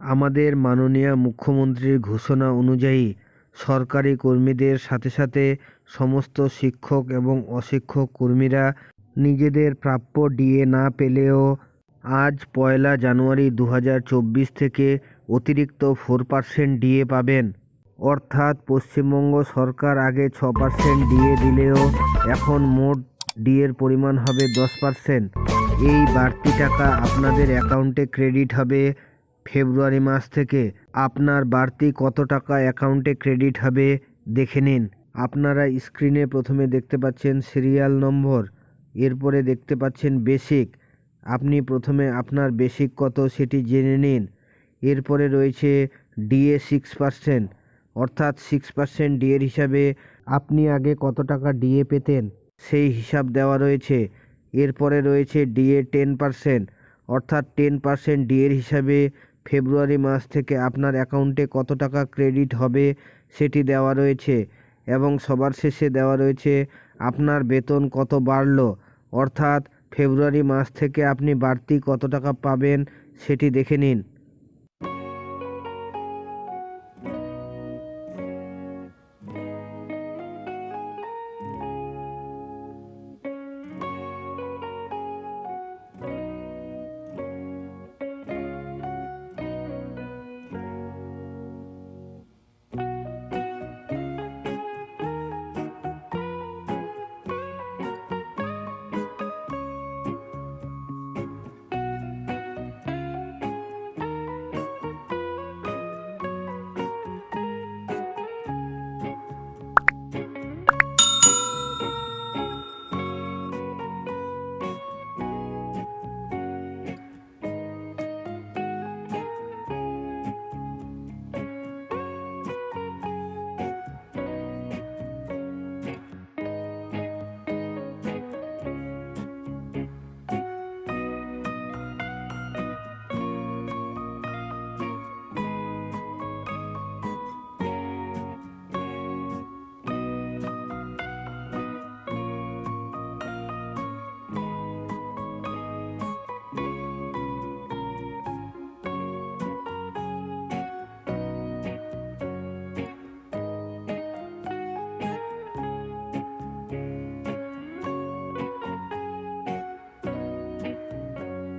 আমাদের মাননীয় মুখ্যমন্ত্রীর ঘোষণা অনুযায়ী সরকারি কর্মীদের সাথে সাথে সমস্ত শিক্ষক এবং অশিক্ষক কর্মীরা নিজেদের প্রাপ্য ডিএ না পেলেও আজ পয়লা জানুয়ারি দু হাজার চব্বিশ থেকে অতিরিক্ত ফোর পার্সেন্ট ডিএ পাবেন। অর্থাৎ পশ্চিমবঙ্গ সরকার আগে ছ পার্সেন্ট ডিএ দিলেও এখন মোট ডিএর পরিমাণ হবে দশ পার্সেন্ট। এই বাড়তি টাকা আপনাদের অ্যাকাউন্টে ক্রেডিট হবে ফেব্রুয়ারি মাস থেকে আপনার বাড়তি কত টাকা অ্যাকাউন্টে ক্রেডিট হবে দেখে নিন। আপনারা স্ক্রিনে প্রথমে দেখতে পাচ্ছেন সিরিয়াল নম্বর, এরপরে দেখতে পাচ্ছেন বেসিক। আপনি প্রথমে আপনার বেসিক কত সেটি জেনে নিন। এরপরে রয়েছে ডিএ সিক্স পার্সেন্ট, অর্থাৎ সিক্স পার্সেন্ট ডিএর হিসাবে আপনি আগে কত টাকা ডিএ পেতেন সেই হিসাব দেওয়া রয়েছে। এরপরে রয়েছে ডিএ টেন পার্সেন্ট, অর্থাৎ টেন পার্সেন্ট ডিএর হিসাবে ফেব্রুয়ারি মাস থেকে আপনার অ্যাকাউন্টে কত টাকা ক্রেডিট হবে সেটি দেওয়া রয়েছে এবং সবার শেষে দেওয়া রয়েছে আপনার বেতন কত বাড়লো? অর্থাৎ ফেব্রুয়ারি মাস থেকে আপনি বাড়তি কত টাকা পাবেন সেটি দেখে নিন।